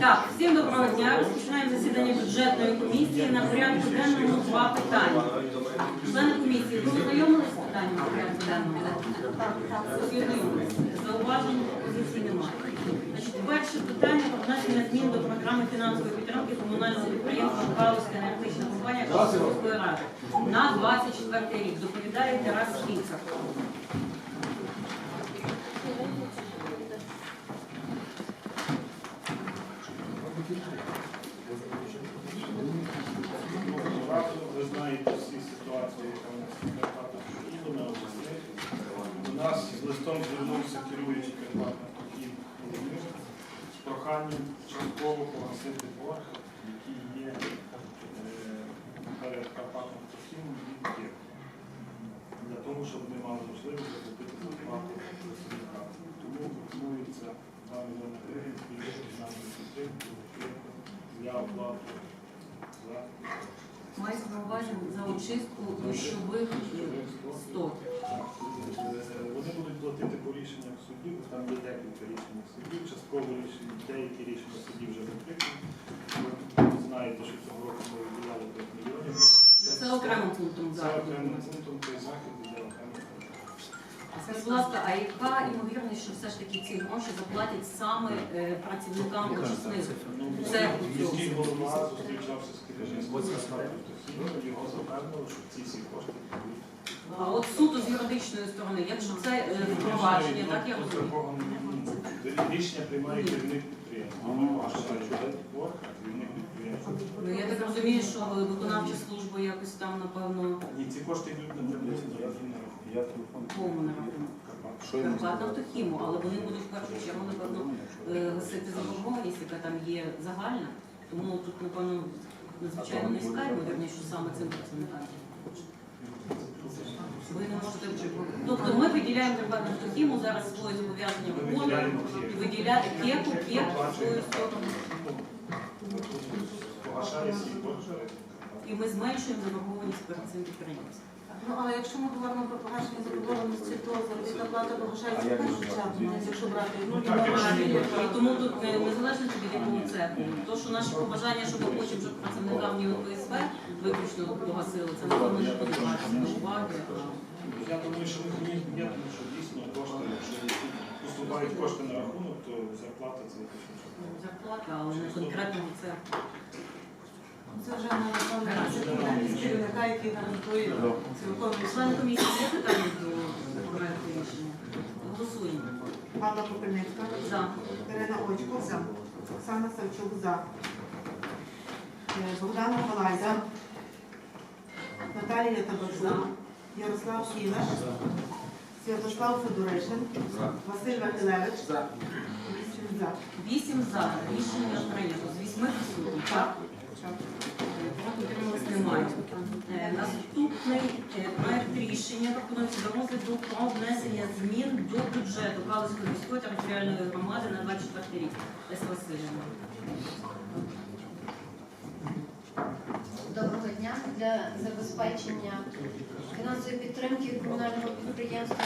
Так, всім доброго дня. Розпочинаємо засідання бюджетної комісії. На порядку денному два питання. Члени комісії, ви ознайомилися з питанням порядку денному? Ознайомилися. Зауважень позиції немає. Значить, перше питання про внесення змін до програми фінансової підтримки комунального підприємства Галузька енергетична компанія Київської ради на 24 рік. Доповідає Тарас Фіцак. Ви знаєте всі ситуації, яка у нас в Карпатах потрібна на обласних. До нас з листом звернувся керуючий Карпатних Похід з проханням частково погасити борг, який є перед Карпатним Похідом від КЕП. Для того, щоб вони мали можливість закупити зарплату працівника. Тому пропонується 2 мільйони гривень збільшити нам підтримку для оплати за Мається на увазі за очистку дощових сток. По рішеннях судів, там є декілька рішень судів, частково рішення, деякі рішення судів вже закриті. Ви знаєте, що цього року ми виділяли 5 мільйонів. Це окремим пунктом Це окремим пунктом той захід іде окремо. Скажіть, будь ласка, а яка ймовірність, що все ж таки ці гроші заплатять саме е, працівникам очисних? Ну, Це міський голова зустрічався з керівництвом його запевнили, що ці всі кошти будуть. А от суто з юридичної сторони, якщо це е, впровадження, так я розумію. Рішення приймає керівник підприємства. Керівник. Ну, я так розумію, що виконавча служба якось там, напевно, Ні, ці кошти йдуть на Я телефон. кому не рахунок. Що Автохіму, але вони будуть в першу чергу, напевно, е, гасити заборгованість, яка там є загальна. Тому тут, напевно, надзвичайно низька ймовірність, що саме цим працівникам. Ви не можете Тобто ми виділяємо Карпат Автохіму, зараз своє зобов'язання виконуємо виділяємо і виділяти кепу, свою сторону. І ми зменшуємо заборгованість перед цим підприємством. Ну, але якщо ми говоримо про погашення заборгованості, то заробітна плата погашається в першу чергу, якщо брати ну, якщо нормальні. І тому тут не- незалежно від якого цеху, то що наші побажання, щоб потім вже працівникам ні ОСВ виключно погасили, це напевно не братися до уваги. Я думаю, що ми ні, ні, тому що дійсно кошти, якщо поступають кошти на рахунок, то зарплата це Ну, Зарплата, але не конкретного цеху. Це вже на виконання відповідальність керівника, який гарантує цілком Члени комісії є питання до проекту рішення? Голосуємо. Алла Купельницька, За. Ірина Очко, за. Оксана Савчук, за. Е, Богдана Малайда, Наталія Табачук, Ярослав Кінаш, Святослав Федоришин, Василь Вахилевич, Вісім за. Вісім за. Рішення прийнято. З вісьми присутніх. Так? Е, Наступний е, проект рішення пропонується до розгляду про внесення змін до бюджету Галицької міської територіальної громади на 24 рік. Доброго дня. Для забезпечення фінансової підтримки комунального підприємства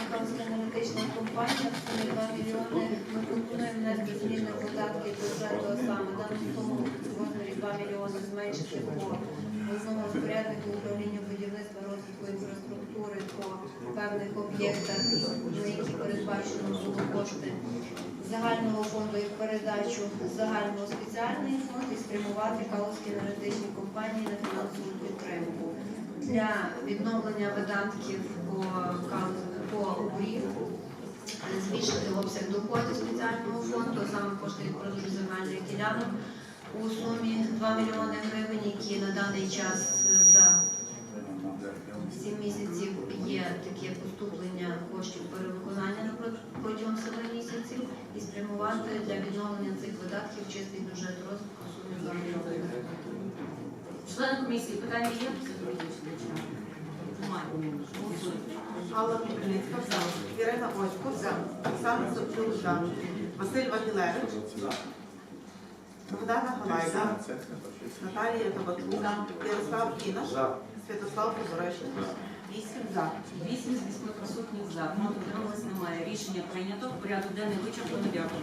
«Миколаївська енергетична компанія в сумі 2 мільйони. Ми пропонуємо внести зміни в видатки бюджету, а саме дану суму в розмірі 2 мільйони зменшити по обласному розпоряднику управління будівництва розвитку інфраструктури по певних об'єктах, на які передбачено було кошти загального фонду і передачу загального спеціальний фонд і спрямувати Калузькій енергетичній компанії на фінансову підтримку для відновлення видатків по Калу- по УРІ, збільшити обсяг доходів спеціального фонду, саме кошти від продажу земельних ділянок у сумі 2 мільйони гривень, які на даний час е, за 7 місяців є таке поступлення коштів перевиконання протягом 7 місяців і спрямувати для відновлення цих видатків чистий бюджет розвитку сумі 2 мільйони гривень. Члени комісії, питання є? Алла Купельницька, за. Ірина Очко, за. Оксана Савчук, за. Василь Вахилевич, Богдана Малайда, Наталія Табачук, Ярослав Кінаш, Святослав Федоришин, Вісім за. Вісім з вісьми присутніх за. Проти немає. Рішення прийнято. Порядок денний вичерпано. Дякую.